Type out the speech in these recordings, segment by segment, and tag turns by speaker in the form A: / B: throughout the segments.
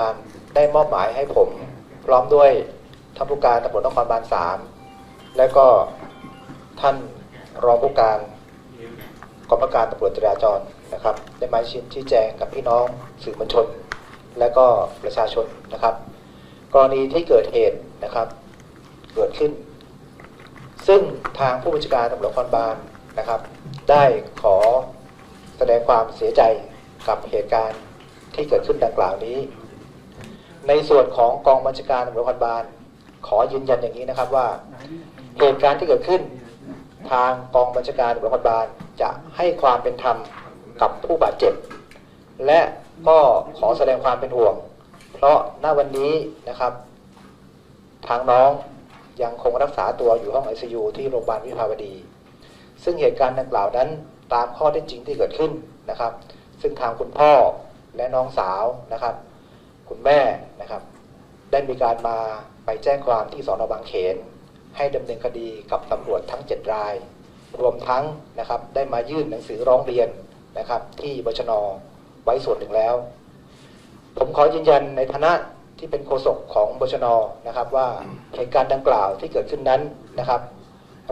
A: การได้มอบหมายให้ผมพร้อมด้วยท่านผู้การตำรวจนครบาลสามและก็ท่านรองผู้การกองบังการตำรวจจราจรนะครับ ได้มาชี้แจงกับพี่น้องสื่อมวลชน และก็ประชาชนนะครับ กรณีที่เกิดเหตุนะครับ เกิดขึ้น ซึ่งทางผู้บัญชาการตำรวจนครบาลนะครับ ได้ขอแสดงความเสียใจกับเหตุการณ์ที่เกิดขึ้นดังกล่าวนี้ ในส่วนของกองบัญชาการตำรวจนครบาล ขอยืนยันอย่างนี้นะครับว่าเหตุการณ์ที่เกิดขึ้น ทางกองบัญชาการตำรวจนครบาลจะให้ความเป็นธรรมกับผู้บาดเจ็บ และก็ขอแสดงความเป็นห่วง เพราะณวันนี้นะครับ ทางน้องยังคงรักษาตัวอยู่ห้อง ICU ที่โรงพยาบาลวิภาวดี ซึ่งเหตุการณ์ดังกล่าวนั้นตามข้อเท็จจริงที่เกิดขึ้นนะครับ ซึ่งทางคุณพ่อและน้องสาวนะครับ คุณแม่นะครับ ได้มีการมาไปแจ้งความที่สอนอบางเขน ให้ดำเนินคดีกับตำรวจทั้ง 7 ราย รวมทั้งนะครับได้มายื่นหนังสือร้องเรียนนะครับ ที่บชนไว้ส่วนหนึ่งแล้ว ผมขอยืนยันในฐานะที่เป็นโฆษกของบชนนะครับ ว่าเหตุการณ์ดังกล่าวที่เกิดขึ้นนั้นนะครับ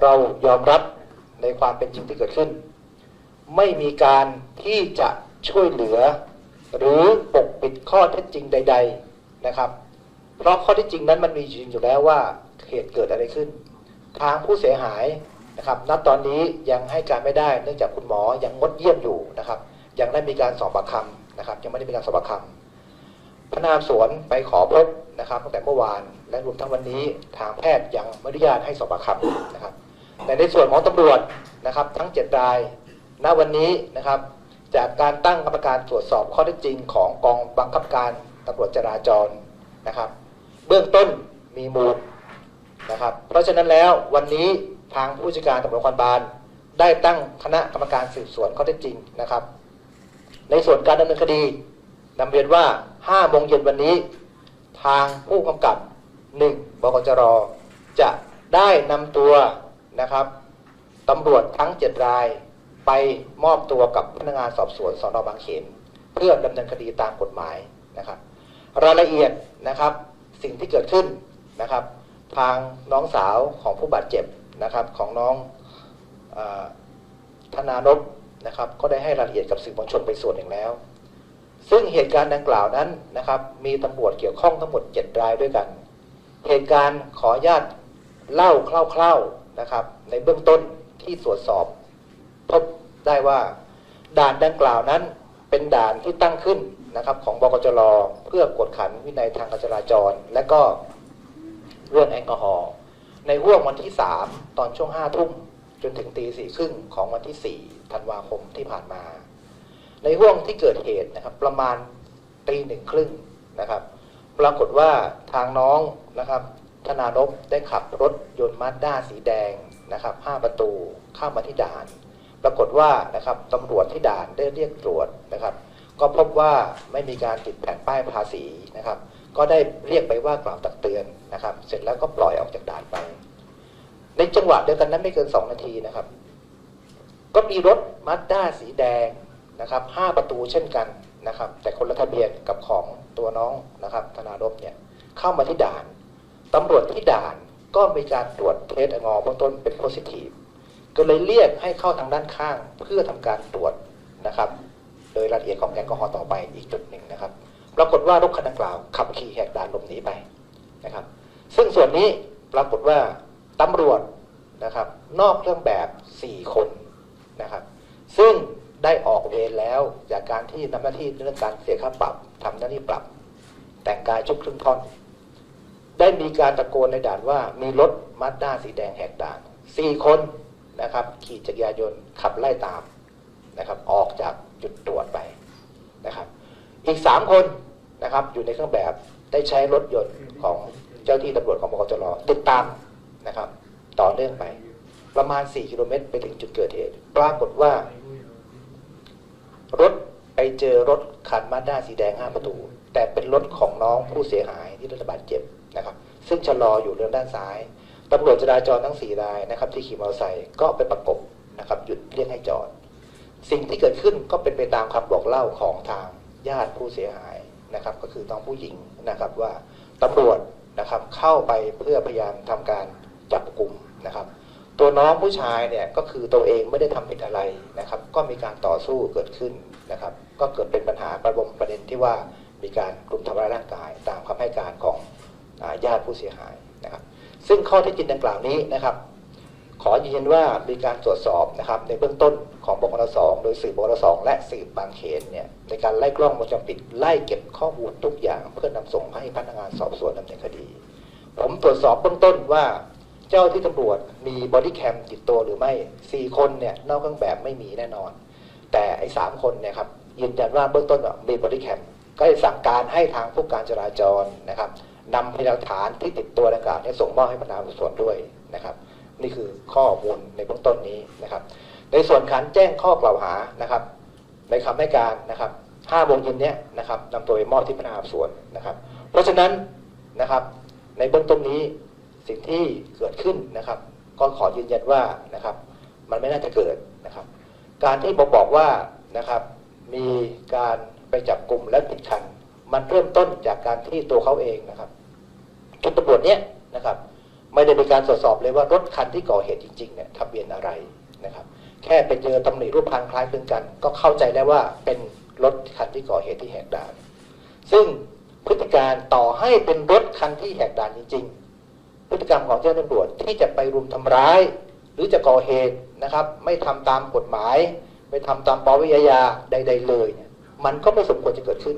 A: เรายอมรับในความเป็นจริงที่เกิดขึ้น ไม่มีการที่จะช่วยเหลือ หรือปกปิดข้อเท็จจริงใด ๆนะครับ เพราะข้อเท็จจริงนั้นมันมีจริงอยู่แล้วว่าเหตุเกิดอะไรขึ้น ทางผู้เสียหายนะครับณตอนนี้ยังให้การไม่ได้เนื่องจากคุณหมอยังงดเยี่ยมอยู่นะครับ ยังได้มีการสอบปากคำนะครับ ยังไม่ได้มีการสอบปากคำพนักงานสวนไปขอพบนะครับตั้งแต่เมื่อวานและรวมทั้งวันนี้ทางแพทย์ยังไม่อนุญาตให้สอบปากคำนะครับแต่ในส่วนของตำรวจนะครับ ทั้ง 7 ราย ณวันนี้นะครับ จากการตั้งกรรมการตรวจสอบข้อเท็จจริงของกองบังคับการตำรวจจราจรนะครับ เบื้องต้นมีมูลนะครับ เพราะฉะนั้นแล้ววันนี้ทางผู้จัดการตำรวจนครบาลได้ตั้งคณะกรรมการสืบสวนข้อเท็จจริงนะครับ ในส่วนการดำเนินคดีนำเรียนว่า5โมงเย็นวันนี้ ทางผู้กำกับ 1บกจรจะได้นำตัวนะครับตำรวจทั้ง 7 ราย ไปมอบตัวกับพนักงานสอบสวนสอนอบางเขนเพื่อดำเนินคดีตามกฎหมายนะครับ รายละเอียดนะครับสิ่งที่เกิดขึ้นนะครับ ทางน้องสาวของผู้บาดเจ็บนะครับของน้องอธนานพนะครับก็ได้ให้รายละเอียดกับสื่อมวลชนไปส่วนหนึ่งแล้ว ซึ่งเหตุการณ์ดังกล่าวนั้นนะครับมีตำรวจเกี่ยวข้องทั้งหมด 7 รายด้วยกัน เหตุการณ์ขออนุญาตเล่าคร่าวๆนะครับในเบื้องต้นที่ตรวจสอบ พบได้ว่าด่านดังกล่าวนั้นเป็นด่านที่ตั้งขึ้นนะครับของบกจรเพื่อกวดขันวินัยทางการจราจร และก็เรื่องแอลกอฮอล์ในห่วงวันที่ 3 ตอนช่วง5ทุ่มจนถึงตีสี่ครึ่งของวันที่ 4 ธันวาคมที่ผ่านมา ในห่วงที่เกิดเหตุนะครับประมาณตีหนึ่งครึ่งนะครับ ปรากฏว่าทางน้องนะครับธนานพได้ขับรถยนต์มาสด้าสีแดงนะครับ5ประตูเข้ามาที่ด่าน ปรากฏว่านะครับตำรวจที่ด่านได้เรียกตรวจนะครับ ก็พบว่าไม่มีการติดแผ่นป้ายภาษีนะครับ ก็ได้เรียกไปว่ากล่าวตักเตือนนะครับ เสร็จแล้วก็ปล่อยออกจากด่านไป ในจังหวะเดียวกันนั้นไม่เกิน 2 นาทีนะครับ ก็มีรถมาสด้าสีแดงนะครับ5ประตูเช่นกันนะครับ แต่คนละทะเบียนกับของตัวน้องนะครับ ธนารบเนี่ยเข้ามาที่ด่านตำรวจที่ด่านก็มีการตรวจเทสแอลกอฮอล์เบื้องต้นเป็นโพซิทีฟ ก็เลยเรียกให้เข้าทางด้านข้างเพื่อทำการตรวจนะครับ โดยรายละเอียดของแอลกอฮอล์ต่อไปอีกจุดหนึ่งนะครับ ปรากฏว่ารถคันดังกล่าวขับขี่แหกด่านหลบหนีไปนะครับ ซึ่งส่วนนี้ปรากฏว่าตำรวจนะครับ นอกเครื่องแบบ 4 คนนะครับ ซึ่งได้ออกเวรแล้วจากการที่ทำหน้าที่เรื่องการเสียค่าปรับทำหน้าที่ปรับ แต่งกายชุดครึ่งท่อน ได้มีการตะโกนในด่านว่ามีรถมาสด้าสีแดงแหกด่าน4คน นะครับ ขี่จักรยานยนต์ขับไล่ตามนะครับ ออกจากจุดตรวจไปนะครับ อีก 3 คนนะครับ อยู่ในเครื่องแบบได้ใช้รถยนต์ของเจ้าที่ตำรวจของบกจรติดตามนะครับ ต่อเนื่องไป ประมาณ 4 กิโลเมตร ไปถึงจุดเกิดเหตุ ปรากฏว่า รถไปเจอรถคันมาด้าสีแดง 5 ประตู แต่เป็นรถของน้องผู้เสียหายที่รับบาดเจ็บนะครับ ซึ่งชะลออยู่เรือนด้านซ้าย ตำรวจจราจรทั้ง4รายนะครับที่ขี่มอเตอร์ไซค์ก็ไปประกบนะครับหยุดเรียกให้จอด สิ่งที่เกิดขึ้นก็เป็นไปตามคำบอกเล่าของทางญาติผู้เสียหายนะครับ ก็คือน้องผู้หญิงนะครับว่าตำรวจนะครับเข้าไปเพื่อพยายามทำการจับกลุ่มนะครับ ตัวน้องผู้ชายเนี่ยก็คือตัวเองไม่ได้ทำผิดอะไรนะครับ ก็มีการต่อสู้เกิดขึ้นนะครับ ก็เกิดเป็นปัญหาประเด็นประเด็นที่ว่ามีการกลุ่มทำร้ายร่างกาย ตามคำให้การของญาติผู้เสียหาย ซึ่งข้อเที่จริงดังกล่าวนี้นะครับ ขอยืนยันว่ามีการตรวจสอบนะครับในเบื้องต้นของบกรสองโดยสื่อบกรสองและสื่อบางเขนเนี่ยในการไล่กล้องวงจรปิดไล่เก็บข้อมูลทุกอย่าง เพื่อนำส่งให้พนักงานสอบสวนดำเนินคดี ผมตรวจสอบเบื้องต้นว่าเจ้าที่ตำรวจมีบอดี้แคมติดตัวหรือไม่สี่คนเนี่ยนอกเครื่องแบบไม่มีแน่นอน แต่ไอ้สามคนเนี่ยครับยืนยันว่าเบื้องต้นอะมีบอดี้แคมก็ได้สั่งการให้ทางผู้การจราจรนะครับ นำพยานหลักฐานที่ติดตัวดังกล่าวเนี้ส่งมอบให้พนักงานสอบสวนด้วยนะครับ นี่คือข้อมูลในเบื้องต้นนี้นะครับ ในส่วนขันแจ้งข้อกล่าวหานะครับ ในคำให้การนะครับ5โมงเย็นเนี้ยนะครับนำตัวไปมอบที่พนักงานสอบสวนนะครับ เพราะฉะนั้นนะครับ ในเบื้องต้นนี้สิ่งที่เกิดขึ้นนะครับ ก็ขอยืนยันว่านะครับ มันไม่น่าจะเกิดนะครับ การที่บอกบอกว่านะครับ มีการไปจับกลุ่มและผิดคัน มันเริ่มต้นจากการที่ตัวเขาเองนะครับ ชุดตำรวจเนี้ยนะครับไม่ได้มีการตรวจสอบเลยว่ารถคันที่ก่อเหตุจริงๆเนี่ยทะเบียนอะไรนะครับแค่ไปเจอตำหนิรูปพรรณคล้ายคลึงกัน ก็เข้าใจได้วว่าเป็นรถคันที่ก่อเหตุที่แหกด่าน ซึ่งพฤติการต่อให้เป็นรถคันที่แหกด่านจริง ๆ พฤติกรรมของเจ้าหน้าที่ตำรวจที่จะไปรุมทำร้าย หรือจะก่อเหตุนะครับ ไม่ทำตามกฎหมาย ไม่ทำตามปวิทยาใด ๆ เลย มันก็ไม่สมควรจะเกิดขึ้น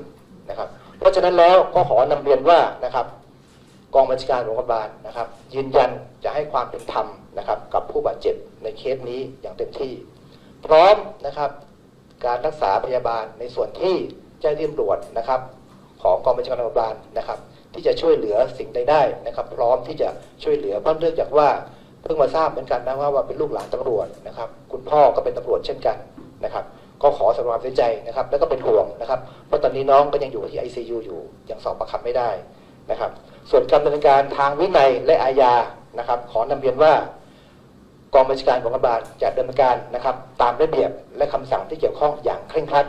A: นะครับ เพราะฉะนั้นแล้วก็ขอนำเรียนว่านะครับ กองบัญชาการโรงพยาบาลนะครับ ยืนยันจะให้ความเป็นธรรมนะครับ กับผู้บาดเจ็บในเคสนี้อย่างเต็มที่ พร้อมนะครับ การรักษาพยาบาลในส่วนที่เจ้าหน้าที่ตำรวจนะครับ ของกองบัญชาการโรงพยาบาลนะครับ ที่จะช่วยเหลือสิ่งใดได้นะครับ พร้อมที่จะช่วยเหลือเพราะเนื่องจากว่าเพิ่งมาทราบเหมือนกันนะว่าว่าเป็นลูกหลานตำรวจนะครับ คุณพ่อก็เป็นตำรวจเช่นกันนะครับก็ขอสดงความเสียใจนะครับ แล้วก็เป็นห่วงนะครับ เพราะตอนนี้น้องก็ยังอยู่ที่ ICU อยู่ยังสอบประคำไม่ได้ นะครับ ส่วนการดำเนินการทางวินัยและอาญานะครับ ขอนำเรียนว่ากองบัญชาการของรัฐบาลจะดำเนินการนะครับ ตามระเบียบและคำสั่งที่เกี่ยวข้องอย่างเคร่งครัด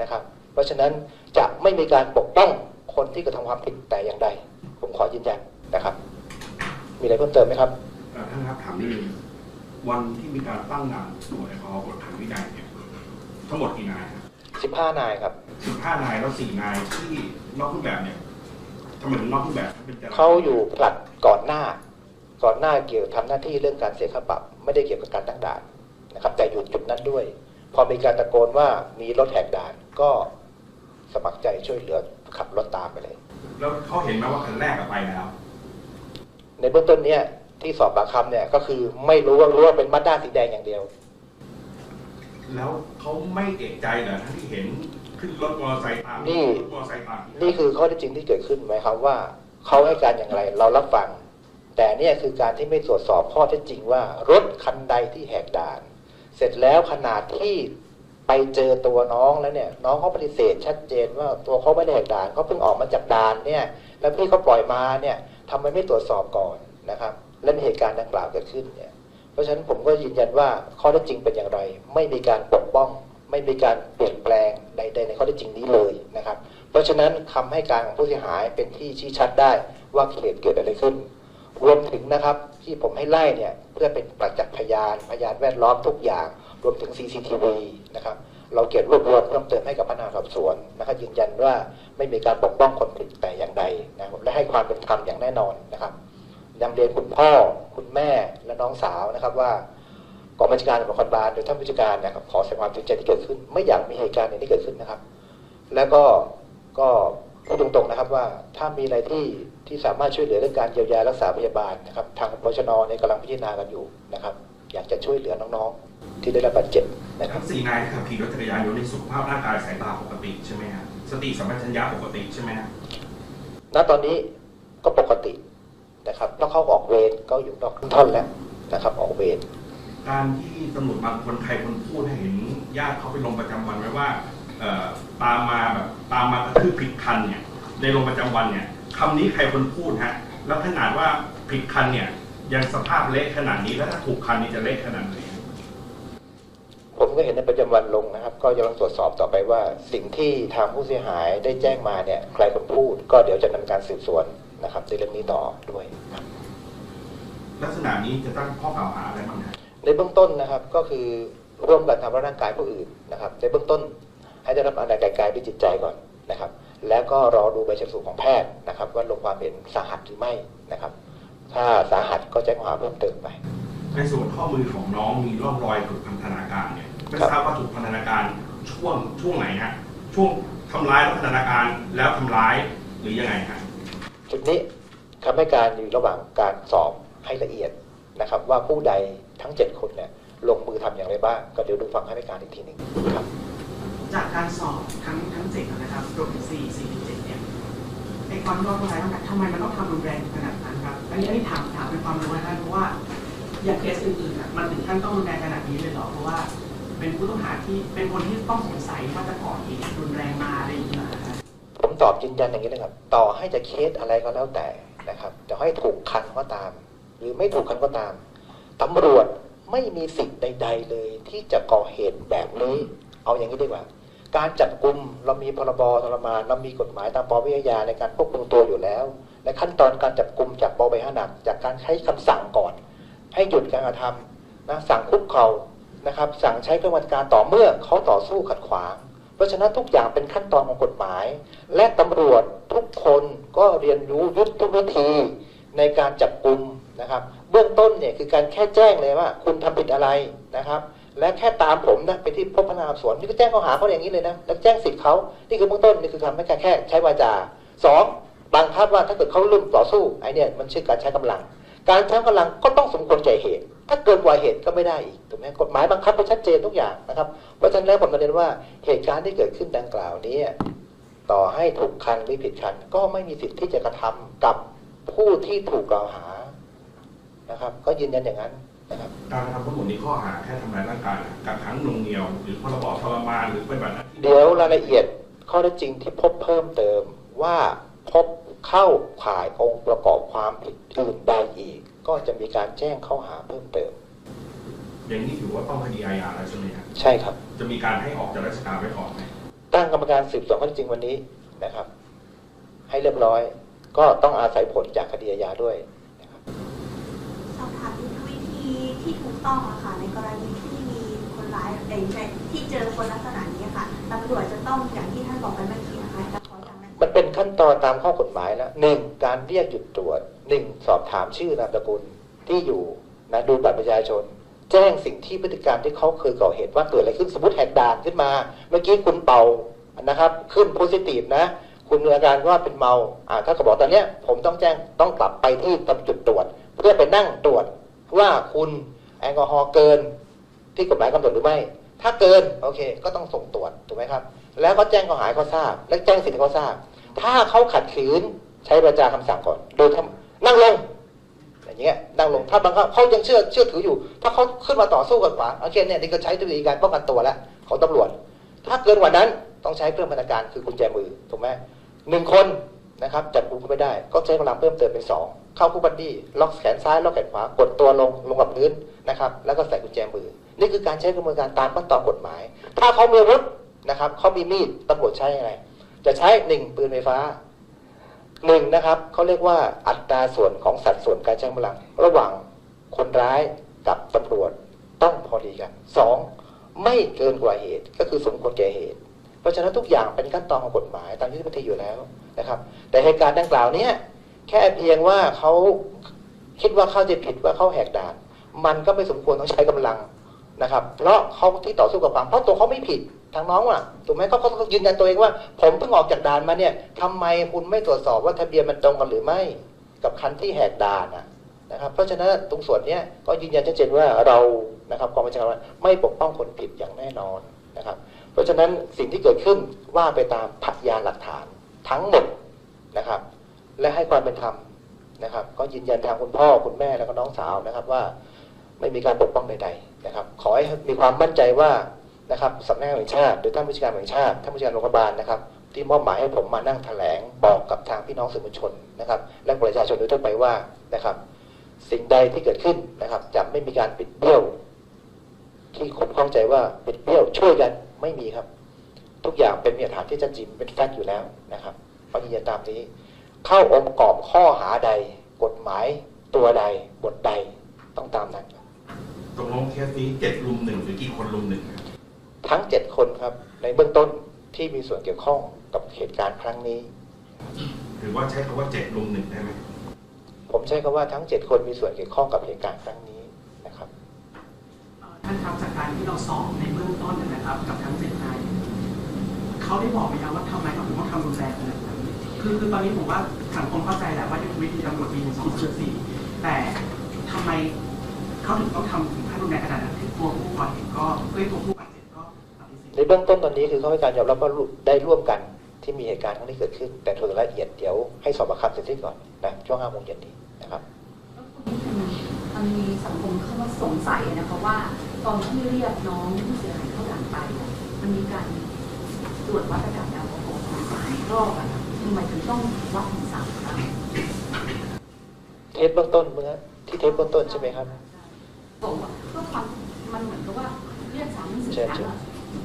A: นะครับ เพราะฉะนั้นจะไม่มีการปกป้องคนที่กระทำความผิดแต่อย่างใด ผมขอยืนยันนะครับ มีอะไรเพิ่มเติมไหมครับ
B: เอ่อท่านครับถามนิดนึงวันที่มีการตั้งด่านตรวจแอลกอฮอล์กฎขันวินัยเนี่ยทั้งหมดกี่นายครับ
A: 15นายครับ
B: สิบห้านายแล้วสี่นายที่นอกเครื่องแบบเนี่ย ทำไมถึงนอกเครื่องแบบเป็นจรจร
A: เขาอยู่ผลัดก่อนหน้า ก่อนหน้าเกี่ยวทำหน้าที่เรื่องการเสียค่าปรับ ไม่ได้เกี่ยวกับการตั้งด่านนะครับ แต่อยู่จุดนั้นด้วย พอมีการตะโกนว่ามีรถแหกด่านก็สมัครใจช่วยเหลือขับรถตามไปเลย
B: แล้วเขาเห็นไหมว่าคันแรกอะไปแล้ว
A: ในเบื้องต้นเนี่ยที่สอบปากคำเนี่ยก็คือไม่รู้ว่ารู้ว่าเป็นมาด้าสีแดงอย่างเดียว
B: แล้วเขาไม่เอกใจเหรอทั้งที่เห็น ขึ้นรถมอเตอร์ไซค์ตาม
A: นี่
B: รถมอเตอร์ไซค์ตาม
A: นี่คือข้อเที่จริงที่เกิดขึ้นไหมครับว่าเขาให้การอย่างไรเรารับฟัง แต่เนี่ยคือการที่ไม่ตรวจสอบข้อเท็จจริงว่ารถคันใดที่แหกด่าน เสร็จแล้วขนาดที่ไปเจอตัวน้องแล้วเนี่ย น้องเขาปฏิเสธชัดเจนว่าตัวเขาไม่ได้แหกด่านเขาเพิ่งออกมาจากด่านเนี่ย แล้วพี่เขาปล่อยมาเนี่ยทำไมไม่ตรวจสอบก่อนนะครับ และมีเหตุการณ์ดังกล่าวเกิดขึ้นเนี่ย เพราะฉะนั้นผมก็ยืนยันว่าข้อเท็จจริงเป็นอย่างไร ไม่มีการปกป้อง ไม่มีการเปลี่ยนแปลงใดๆในข้อเท็จจริงนี้เลยนะครับ เพราะฉะนั้นคำให้การของผู้เสียหายเป็นที่ชี้ชัดได้ว่าเหตุเกิดอะไรขึ้น รวมถึงนะครับที่ผมให้ไล่เนี่ยเพื่อเป็นประจักษ์พยานพยานแวดล้อมทุกอย่าง รวมถึง CCTV นะครับเราเก็บรวบรวมเพิ่มเติมให้กับพนักงานสอบสวนนะครับยืนยันว่าไม่มีการปกป้องคนผิดแต่อย่างใดนะครับและให้ความเป็นธรรมอย่างแน่นอนนะครับนำเรียนคุณพ่อคุณแม่และน้องสาวนะครับว่า กองบัญชาการตำรวจนครบาลโดยท่านผู้จัดการนะครับขอแสดงความเสียใจที่เกิดขึ้น ไม่อยากมีเหตุการณ์อย่างนี้เกิดขึ้นนะครับ แล้วก็ก็พูดตรงๆนะครับว่าถ้ามีอะไรที่ที่สามารถช่วยเหลือเรื่องการเยียวยารักษาพยาบาลนะครับทางบชนเนี่ยกำลังพิจารณากันอยู่นะครับ อยากจะช่วยเหลือน้องๆ ที่ได้รับบาดเจ็บนะครับ
B: สี่นายที่ขับขี่รถจักรยานยนต์ในสุขภาพร่างกายสายตาปกติใช่ไหมฮะสติสัมปชัญญะปกติใช่ไหมฮะ
A: ณตอนนี้ก็ปกตินะครับแล้วเขาออกเวรก็อยู่นอกท่อนแล้วนะครับ ออกเวร
B: การที่ตำรวจบางคนใครคนพูดให้เห็นญาติเขาไปลงประจำวันไว้ว่าเอ่อตามมาแบบตามมากระทืบผิดคันเนี่ยในลงประจำวันเนี่ยคำนี้ใครคนพูดฮะแล้วขนาดว่าผิดคันเนี่ยยังสภาพเละขนาดนี้แล้วถ้าถูกคันนี้จะเละขนาดไหน
A: ผมก็เห็นในประจำวันลงนะครับ ก็ยังต้องตรวจสอบต่อไปว่า สิ่งที่ทางผู้เสียหายได้แจ้งมาเนี่ยใครคนพูด ก็เดี๋ยวจะดำเนินการสืบสวนนะครับในเรื่องนี้ต่อด้วยครับ
B: ลักษณะนี้จะตั้งข้อกล่าวหาอะไรบ้างฮะ
A: ในเบื้องต้นนะครับก็คือร่วมกันทำร้ายร่างกายผู้อื่นนะครับ ในเบื้องต้นให้ได้รับอันตรายแก่กายด้วยจิตใจก่อนนะครับ แล้วก็รอดูใบชันสูตรของแพทย์นะครับว่าลงความเห็นสาหัสหรือไม่นะครับ ถ้าสาหัสก็แจ้งข้อหาเพิ่มเติมไป
B: ในส่วนข้อมือของน้องมีร่องรอยถูกพันธนาการเนี่ยไม่
A: ครับ
B: ทราบว่าถูกพันธนาการช่วงช่วงไหนฮะช่วงทำร้ายแล้วพันธนาการแล้วทำร้ายหรือยังไงฮะ
A: จุดนี้คำให้การอยู่ระหว่างการสอบให้ละเอียด นะครับว่าผู้ใดทั้ง 7 คนเนี่ยลงมือทำอย่างไรบ้าง ก็เดี๋ยวดูฟังคำให้การอีกทีหนึ่งครับ
C: จากการสอบทั้งทั้งเจ็ดนะครับรวมถึงสี่สี่ถึงเจ็ดเนี่ยไอ้ความรุนแรงร่างกายทำไมมันต้องทำรุนแรงขนาดนั้นครับอันนี้อันนี้ถามถามเป็นความรู้นะท่านเพราะว่าอย่างเคสอื่นๆอะมันถึงขั้นต้องรุนแรงขนาดนี้เลยเหรอเพราะว่าเป็นผู้ต้องหาที่เป็นคนที่ต้องสงสัยว่าจะก่อเหตุรุนแรงมาอะไรอย่างเงี้ยนะครับ
A: ผมตอบยืนยันอย่างนี้นะครับ ต่อให้จะเคสอะไรก็แล้วแต่นะครับจะให้ถูกคันก็ตาม หรือไม่ถูกคันก็ตามตำรวจไม่มีสิทธิ์ใด ๆ เลย ที่จะก่อเหตุแบบนี้ เอาอย่างนี้ดีกว่า การจับกลุ่มเรามีพรบทรมานเรามีกฎหมายตามปวิทยาในการควบคุมตัวอยู่แล้ว และขั้นตอนการจับกลุ่มจากปใบห้าหนักจากการใช้คำสั่งก่อน ให้หยุดการกระทำนะสั่งคุกเขานะครับ สั่งใช้เครื่องมือการต่อเมื่อเขาต่อสู้ขัดขวาง เพราะฉะนั้นทุกอย่างเป็นขั้นตอนของกฎหมาย และตำรวจทุกคนก็เรียนรู้ยุทธวิธีในการจับกลุ่ม นะครับ เบื้องต้นเนี่ยคือการแค่แจ้งเลยว่า คุณทำผิดอะไรนะครับ และแค่ตามผมนะไปที่พบพนักงานสวนนี่ก็แจ้งข้อหาเขาอย่างนี้เลยนะแล้วแจ้งสิทธิ์เขานี่คือเบื้องต้นนี่คือคำให้การแค่ใช้วาจาสองบังคับว่าถ้าเกิดเขาเริ่มต่อสู้ไอ้เนี่ยมันชื่อการใช้กำลัง การใช้กำลังก็ต้องสมควรแก่เหตุ ถ้าเกินกว่าเหตุก็ไม่ได้อีกถูกไหมกฎหมายบังคับไปชัดเจนทุกอย่างนะครับเพราะฉะนั้นแล้วผมเรียนว่าเหตุการณ์ที่เกิดขึ้นดังกล่าวนี้ต่อให้ถูกคันหรือผิดคันก็ไม่มีสิทธิ์ที่จะกระทำกับผู้ที่ถูกกล่าวหา นะครับก็ยืนยันอย่างนั้นนะครับ
B: การกระทำทั้งหมดนี้ข้อหาแค่ทำร้ายร่างกายกักขังหน่วงเหนี่ยว หรือพรบทรมานหรือปฏิบัติหน้าที่
A: เดี๋ยวรายละเอียดข้อเท็จจริงที่พบเพิ่มเติมว่าพบเข้าข่ายองค์ประกอบความผิดอื่นใดอีก ก็จะมีการแจ้งข้อหาเพิ่มเติม
B: อย่างนี้ถือว่าต้องคดีอาญาแล้วใช่ไหมครับ
A: ใช่ครับ
B: จะมีการให้ออกจากราชการไว้ก่อนไหม
A: ตั้งกรรมการสืบสวนข้อเท็จจริงวันนี้นะครับ ให้เรียบร้อย ก็ต้องอาศัยผลจากคดีอาญาด้วยนะครับ
D: สอบถามยุทธวิธี ที่ถูกต้องอะค่ะ ในกรณีที่มีคนร้ายในที่เจอคนลักษณะนี้ค่ะตำรวจจะต้องอย่างที่ท่านบอกไปเมื่อกี้นะคะจะขออย่างนั้น
A: มันเป็นขั้นตอนตามข้อกฎหมายแล้วหนึ่งการเรียกหยุดตรวจหนึ่งสอบถามชื่อนามสกุลที่อยู่นะดูบัตรประชาชน แจ้งสิ่งที่พฤติกรรมที่เขาเคยก่อเหตุว่าเกิดอะไรขึ้นสมมติแหกด่านขึ้นมา เมื่อกี้คุณเป่านะครับ ขึ้นโพซิทีฟนะคุณมีอาการว่าเป็นเมา อ่า ถ้าก็บอกตอนเนี้ยผมต้องแจ้งต้องกลับไปที่ตำจุดตรวจ เพื่อไปนั่งตรวจว่าคุณ แอลกอฮอล์เกินที่กฎหมายกำหนดหรือไม่ ถ้าเกินโอเค ก็ต้องส่งตรวจถูกไหมครับ แล้วก็แจ้งข้อหาให้เขาทราบ และแจ้งสิ่งที่เขาทราบ ถ้าเขาขัดขืนใช้ประจาคำสั่งก่อน โดยทำนั่งลงอย่างเงี้ยนั่งลงถ้าบางครั้งเขายังเชื่อเชื่อถืออยู่ ถ้าเขาขึ้นมาต่อสู้กันขวาโอเคเนี่ยนี่ก็ใช้วิธีการป้องกันตัวแล้วของตำรวจ ถ้าเกินกว่านั้นต้องใช้เครื่องพันธการคือกุญแจมือถูกไหมหนึ่งคนนะครับจับกุมเขาไม่ได้ ก็ใช้กำลังเพิ่มเติมเป็นสอง เข้าคู่บัดดี้ล็อกแขนซ้ายล็อกแขนขวากดตัวลงลงกับพื้นนะครับ แล้วก็ใส่กุญแจมือ นี่คือการใช้กระบวนการตามขั้นตอนกฎหมาย ถ้าเขามีอาวุธนะครับเขามีมีดตำรวจใช้ยังไงจะใช้หนึ่งปืนไฟฟ้าหนึ่งนะครับเขาเรียกว่าอัตราส่วนของสัดส่วนการใช้กำลัง ระหว่างคนร้ายกับตำรวจต้องพอดีกันสองไม่เกินกว่าเหตุก็คือสมควรแก่เหตุ เพราะฉะนั้นทุกอย่างเป็นขั้นตอนของกฎหมายตามยุทธวิธีอยู่แล้วนะครับ แต่เหตุการณ์ดังกล่าวเนี้ย แค่เพียงว่าเขาคิดว่าเข้าใจผิดว่าเขาแหกด่าน มันก็ไม่สมควรต้องใช้กำลังนะครับ เพราะเขาที่ต่อสู้กับความเพราะตัวเขาไม่ผิดทางน้องอะถูกไหมเขาเขายืนยันตัวเองว่า ผมเพิ่งออกจากด่านมาเนี่ยทำไมคุณไม่ตรวจสอบว่าทะเบียนมันตรงกันหรือไม่ กับคันที่แหกด่านอะนะครับ เพราะฉะนั้นตรงส่วนเนี้ยก็ยืนยันชัดเจนว่าเรานะครับกองบัญชาการไม่ปกป้องคนผิดอย่างแน่นอนนะครับ เพราะฉะนั้นสิ่งที่เกิดขึ้นว่าไปตามพยานหลักฐานทั้งหมดนะครับ และให้ความเป็นธรรมนะครับ ก็ยืนยันทางคุณพ่อคุณแม่แล้วก็น้องสาวนะครับว่าไม่มีการปกป้องใดๆนะครับ ขอให้มีความมั่นใจว่านะครับสำนักงานแห่งชาติหรือท่านผู้จัดการแห่งชาติท่านผู้จัดการโรงพยาบาลนะครับ ที่มอบหมายให้ผมมานั่งแถลงบอกกับทางพี่น้องสื่อมวลชนนะครับ และประชาชนโดยทั่วไปว่านะครับ สิ่งใดที่เกิดขึ้นนะครับจะไม่มีการปิดเบี้ยว ที่คนข้องใจว่าป็นเปรี้ยวช่วยกันไม่มีครับ ทุกอย่างเป็นมีหลักฐานที่จะจริงเป็นแฟกต์อยู่แล้วนะครับปฏิญาตามนี้ เข้าองค์ประกอบข้อหาใด กฎหมายตัวใดบทใดต้องตามนั้นครับ
B: ตกลงเคสนี้เจ็ดลุมหนึ่งหรือกี่คนลุมหนึ่งครับ
A: ทั้งเจ็ดคนครับ ในเบื้องต้นที่มีส่วนเกี่ยวข้องกับเหตุการณ์ครั้งนี้
B: หรือว่าใช้คำว่าเจ็ดลุมหนึ่งได้ไหม
A: ผมใช้คำว่าทั้งเจ็ดคนมีส่วนเกี่ยวข้องกับเหตุการณ์ครั้งนี้นะครับ
C: เอ่อท่านครับจากการที่เราสอบในเบื้องต้นเนยนะครับ กับทั้งเจ็ดนายเขาได้บอกไหมครับว่าทำไมเขาถึงต้องทำรุนแรงขนาดนั้น คือคือตอนนี้ผมว่าสังคมเข้าใจแหละว่ายุทธวิธีตำรวจปีหนึ่งสองจุดสี่แต่ทำไมเขาถึงต้องทำถึงขั้นรุนแรงขนาดนั้นที่ตัวผู้ก่อเหตุก็เอ้ยตัวผู้บาดเจ็บก็ปฏิเสธ
A: ในเบื้องต้นตอนนี้คือเขาให้การยอมรับว่าได้ร่วมกันที่มีเหตุการณ์ครั้งนี้เกิดขึ้น แต่ถึงรายละเอียดเดี๋ยวให้สอบปากคำเสร็จสิ้นก่อนนะช่วงห้าโมงเย็นนี้นะครับ
E: มันมีสังคมเข้ามาสงสัยนะคะว่าตอนที่เรียกน้องผู้เสียหายเข้าหลังไปอะมันมีการตรวจวัดระดับแอลกอฮอล์ถึงสามรอบอะนะ ทำไมถึงต้องวัดถึงสามครั้ง
A: เทสเบื้องต้นเมื่อที่เทสเบื้องต้นใช่ไหมครับ
E: บอกว่าก็ความมันเหมือนกับว่าเรียกสามถึงสี่
A: เชิญ
E: ครั้ง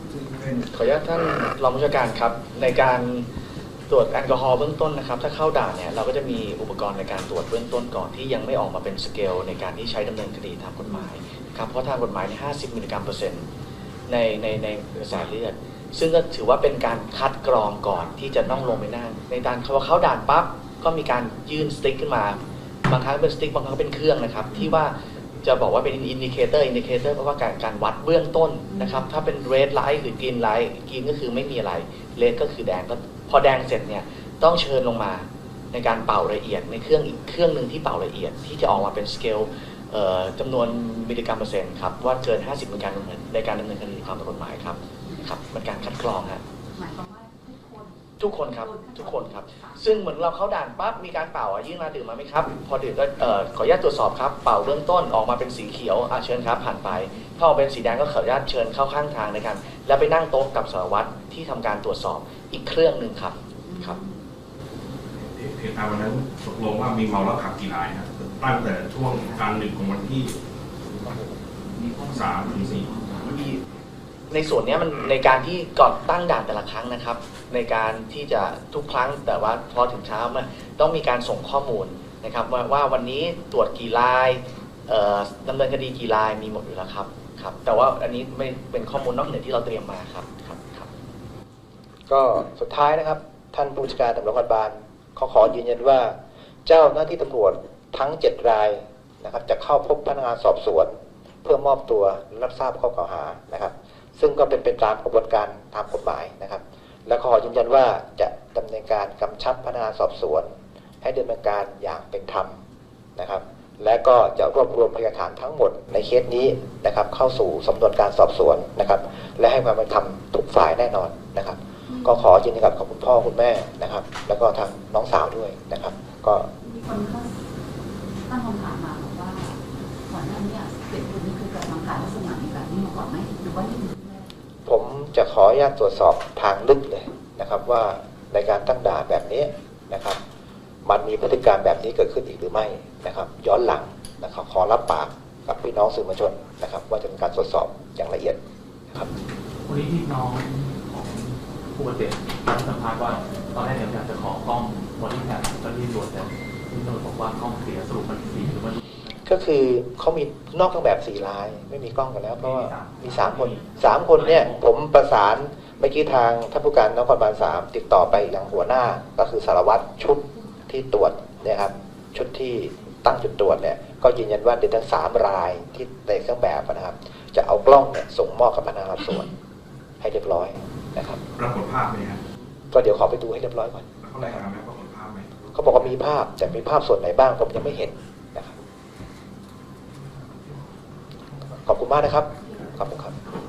A: เชิญ
E: อะ
F: ขออนุญาตท่านรองผู้จัดการครับ ในการตรวจแอลกอฮอล์เบื้องต้นนะครับ ถ้าเข้าด่านเนี่ยเราก็จะมีอุปกรณ์ในการตรวจเบื้องต้นก่อนที่ยังไม่ออกมาเป็นสเกลในการที่ใช้ดำเนินคดีตามกฎหมายครับเพราะทางกฎหมายใน50มิลลิกรัมเปอร์เซ็นต์ในในในกระแสเลือด ซึ่งก็ถือว่าเป็นการคัดกรองก่อนที่จะต้องลงไปนั่งในการพอเข้าด่านปั๊บก็มีการยื่นสติ๊กขึ้นมา บางครั้งเป็นสติ๊กบางครั้งเป็นเครื่องนะครับ ที่ว่าจะบอกว่าเป็นอินดิเคเตอร์อินดิเคเตอร์เพราะว่าการการวัดเบื้องต้นนะครับ ถ้าเป็นเรดไลท์หรือกรีนไลท์กรีนก็คือไม่มีอะไรเรดก็คือแดงก็พอแดงเสร็จเนี่ยต้องเชิญลงมาในการเป่าละเอียดในเครื่องอีกเครื่องหนึ่งที่เป่าละเอียด ที่จะออกมาเป็นสเกลเอ่อจำนวนมิลลิกรัมเปอร์เซ็นต์ครับว่าเกิน 50มิลลิกรัมเปอร์เซ็นต์ในการดำเนินคดีความผิดกฎหมายครับ ครับเป็นการคัดกรองฮะ
E: หมายความว่าทุกคน
F: ทุกคนครับทุกคนครับ ซึ่งเหมือนเราเข้าด่านปั๊บมีการเป่าอะยื่นมาดื่มมาไหมครับ พอดื่มก็เอ่อขออนุญาตตรวจสอบครับ เป่าเบื้องต้นออกมาเป็นสีเขียวอะเชิญครับ ผ่านไป ถ้าออกเป็นสีแดงก็ขออนุญาตเชิญเข้าข้างทางในการแล้วไปนั่งโต๊ะกับสารวัตรที่ทำการตรวจสอบอีกเครื่องหนึ่งครับครับ
B: เหตุการณ์วันนั้นตกลงว่ามีเมาแล้วขับกี่รายครับตั้งแต่ช่วงกลางหนึ่งของวันที่สามถึงสี่
F: มี ในส่วนนี้มันในการที่ก่อนตั้งด่านแต่ละครั้งนะครับ ในการที่จะทุกครั้งแต่ว่าพอถึงเช้ามันต้องมีการส่งข้อมูลนะครับว่าว่าวันนี้ตรวจกี่รายดำเนินคดีกี่รายมีหมดอยู่แล้วครับครับ แต่ว่าอันนี้ไม่เป็นข้อมูลนอกเหนือที่เราเตรียมมาครับครับครับ
A: ก็สุดท้ายนะครับ ท่านผู้จัดการตำรวจนครบาลเขาขอยืนยันว่า เจ้าหน้าที่ตำรวจทั้งเจ็ดรายนะครับ จะเข้าพบพนักงานสอบสวน เพื่อมอบตัวรับทราบข้อกล่าวหานะครับ ซึ่งก็เป็นไปตามกระบวนการตามกฎหมายนะครับ และขอยืนยันว่าจะดำเนินการกำชับพนักงานสอบสวน ให้ดำเนินการอย่างเป็นธรรมนะครับ และก็จะรวบรวมพยานหลักฐานทั้งหมดในเคสนี้นะครับ เข้าสู่สำนวนการสอบสวนนะครับ และให้ความเป็นธรรมทุกฝ่ายแน่นอนนะครับ ก็ขอยืนยันกับขอบคุณพ่อคุณแม่นะครับ แล้วก็ทางน้องสาวด้วยนะครับ ก็
E: มีคนเขาตั้งคำถามมาบอกว่าก่อนหน้านี้เด็กคนนี้เคยกระทำการลักษณะนี้แบบนี้มาก่อนไหมหรือว่านี่
A: ขออนุญาตตรวจสอบทางลึกเลยนะครับว่าในการตั้งด่านแบบนี้นะครับ มันมีพฤติการแบบนี้เกิดขึ้นอีกหรือไม่นะครับ ย้อนหลังนะครับขอรับปากกับพี่น้องสื่อมวลชนนะครับ ว่าจะเป็นการตรวจสอบอย่างละเอียดนะครับ
G: วันนี้ที่น้องของผู้บาดเจ็บให้สัมภาษณ์ว่าตอนแรกเนี่ยอยากจะขอกล้องบอดี้แคมก็รีบตรวจแต่ที่ตำรวจบอกว่ากล้องเสียสรุปมันเสียหรือมัน
A: ก็คือเขามีนอกเครื่องแบบสี่ลาย ไม่มีกล้องกันแล้ว เพราะว่ามีสามคนสามคนเนี่ย ผมประสานเมื่อกี้ทางท่านผู้การนครบาลสามติดต่อไปยังหัวหน้า ก็คือสารวัตรชุดที่ตรวจเนี่ยครับชุดที่ตั้งจุดตรวจเนี่ยก็ยืนยันว่าเด็กทั้งสามรายที่ในเครื่องแบบนะครับ จะเอากล้องเนี่ยส่งมอบกับพนักงานสอบสวนให้เรียบร้อยนะครับ
B: ปรากฏภาพไหมฮะ
A: ก็เดี๋ยวขอไปดูให้เรียบร้อยก่อน
B: แล้วเขารายงานไหมปรากฏภาพไหม
A: เขาบอกว่ามีภาพแต่มีภาพส่วนไหนบ้างผมยังไม่เห็นนะครับ ขอบคุณมากนะครับ ขอบคุณครับ